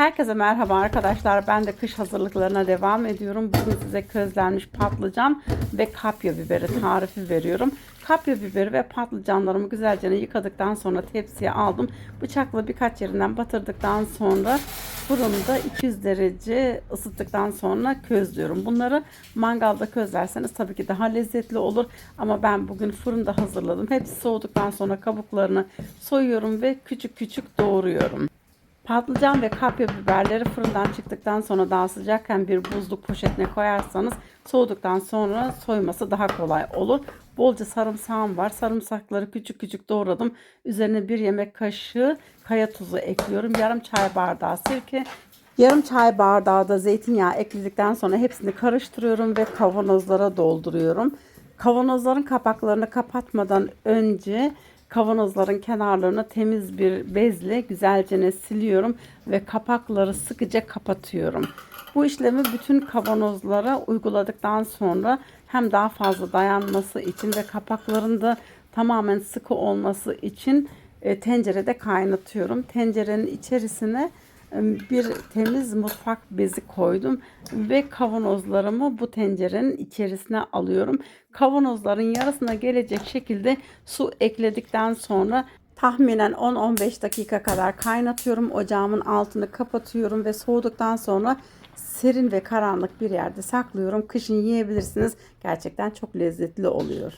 Herkese merhaba arkadaşlar. Ben de kış hazırlıklarına devam ediyorum. Bugün size közlenmiş patlıcan ve kapya biberi tarifi veriyorum. Kapya biberi ve patlıcanlarımı güzelce yıkadıktan sonra tepsiye aldım. Bıçakla birkaç yerinden batırdıktan sonra fırında 200 derece ısıttıktan sonra közlüyorum. Bunları mangalda közlerseniz tabii ki daha lezzetli olur. Ama ben bugün fırında hazırladım. Hepsi soğuduktan sonra kabuklarını soyuyorum ve küçük küçük doğruyorum. Patlıcan ve kapya biberleri fırından çıktıktan sonra daha sıcakken bir buzluk poşetine koyarsanız soğuduktan sonra soyması daha kolay olur. Bolca sarımsağım var. Sarımsakları küçük küçük doğradım. Üzerine bir yemek kaşığı kaya tuzu ekliyorum. Yarım çay bardağı sirke, Yarım çay bardağı da zeytinyağı ekledikten sonra hepsini karıştırıyorum ve kavanozlara dolduruyorum. Kavanozların kapaklarını kapatmadan önce kavanozların kenarlarını temiz bir bezle güzelce siliyorum ve kapakları sıkıca kapatıyorum. Bu işlemi bütün kavanozlara uyguladıktan sonra hem daha fazla dayanması için ve kapakların da tamamen sıkı olması için e, tencerede kaynatıyorum. Tencerenin içerisine bir temiz mutfak bezi koydum ve kavanozlarımı bu tencerenin içerisine alıyorum. Kavanozların yarısına gelecek şekilde su ekledikten sonra tahminen 10-15 dakika kadar kaynatıyorum. Ocağımın altını kapatıyorum ve soğuduktan sonra serin ve karanlık bir yerde saklıyorum. Kışın yiyebilirsiniz. Gerçekten çok lezzetli oluyor.